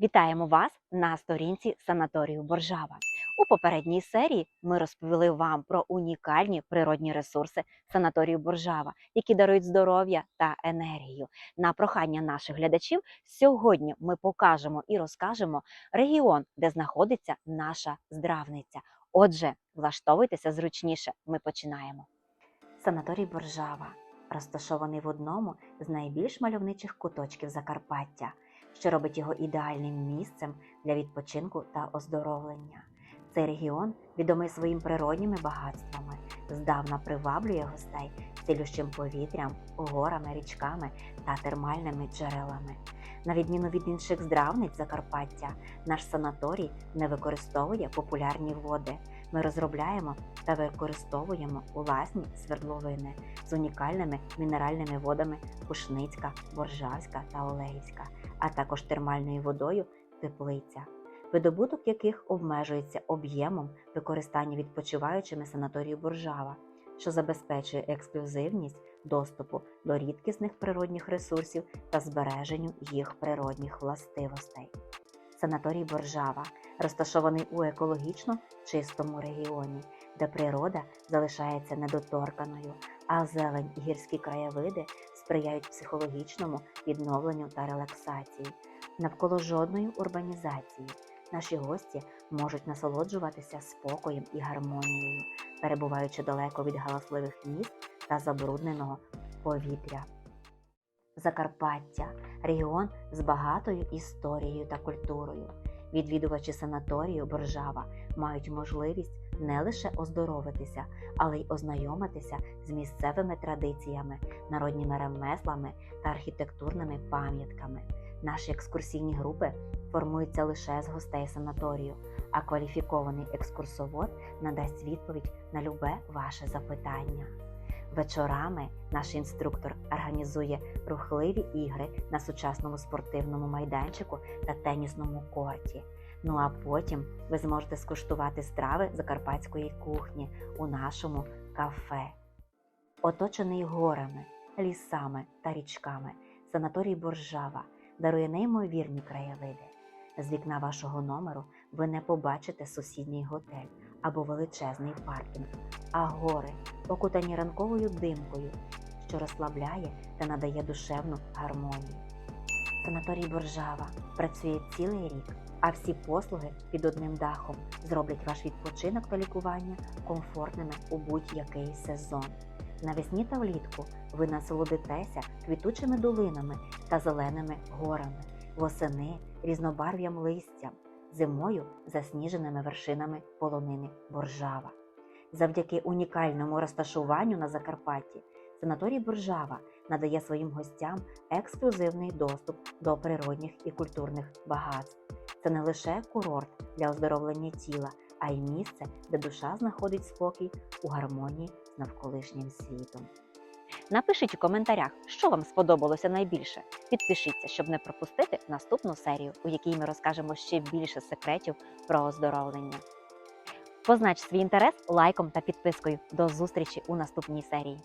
Вітаємо вас на сторінці санаторію Боржава. У попередній серії ми розповіли вам про унікальні природні ресурси санаторію Боржава, які дарують здоров'я та енергію. На прохання наших глядачів сьогодні ми покажемо і розкажемо регіон, де знаходиться наша здравниця. Отже, влаштовуйтеся зручніше. Ми починаємо. Санаторій Боржава розташований в одному з найбільш мальовничих куточків Закарпаття, що робить його ідеальним місцем для відпочинку та оздоровлення. Цей регіон відомий своїм природніми багатствами, здавна приваблює гостей цілющим повітрям, горами, річками та термальними джерелами. На відміну від інших здравниць Закарпаття, наш санаторій не використовує популярні води. Ми розробляємо та використовуємо власні свердловини з унікальними мінеральними водами Кушницька, Боржавська та Олеївська, а також термальною водою теплиця, видобуток яких обмежується об'ємом використання відпочиваючими санаторію Боржава, що забезпечує ексклюзивність доступу до рідкісних природних ресурсів та збереженню їх природних властивостей. Санаторій Боржава розташований у екологічно чистому регіоні, де природа залишається недоторканою, а зелень і гірські краєвиди сприяють психологічному відновленню та релаксації. Навколо жодної урбанізації наші гості можуть насолоджуватися спокоєм і гармонією, перебуваючи далеко від галасливих міст та забрудненого повітря. Закарпаття регіон з багатою історією та культурою. Відвідувачі санаторію Боржава мають можливість не лише оздоровитися, але й ознайомитися з місцевими традиціями, народніми ремеслами та архітектурними пам'ятками. Наші екскурсійні групи формуються лише з гостей санаторію, а кваліфікований екскурсовод надасть відповідь на любе ваше запитання. Вечорами наш інструктор організує рухливі ігри на сучасному спортивному майданчику та тенісному корті. Ну а потім ви зможете скуштувати страви закарпатської кухні у нашому кафе. Оточений горами, лісами та річками, санаторій Боржава дарує неймовірні краєвиди. З вікна вашого номеру ви не побачите сусідній готель або величезний паркінг, а гори, окутані ранковою димкою, що розслабляє та надає душевну гармонію. Санаторій Боржава працює цілий рік, а всі послуги під одним дахом зроблять ваш відпочинок та лікування комфортними у будь-який сезон. Навесні та влітку ви насолодитеся квітучими долинами та зеленими горами, восени різнобарв'ям листям, зимою засніженими вершинами полонини Боржава. Завдяки унікальному розташуванню на Закарпатті санаторій Боржава надає своїм гостям ексклюзивний доступ до природних і культурних багатств. Це не лише курорт для оздоровлення тіла, а й місце, де душа знаходить спокій у гармонії з навколишнім світом. Напишіть у коментарях, що вам сподобалося найбільше. Підпишіться, щоб не пропустити наступну серію, у якій ми розкажемо ще більше секретів про оздоровлення. Познач свій інтерес лайком та підпискою. До зустрічі у наступній серії.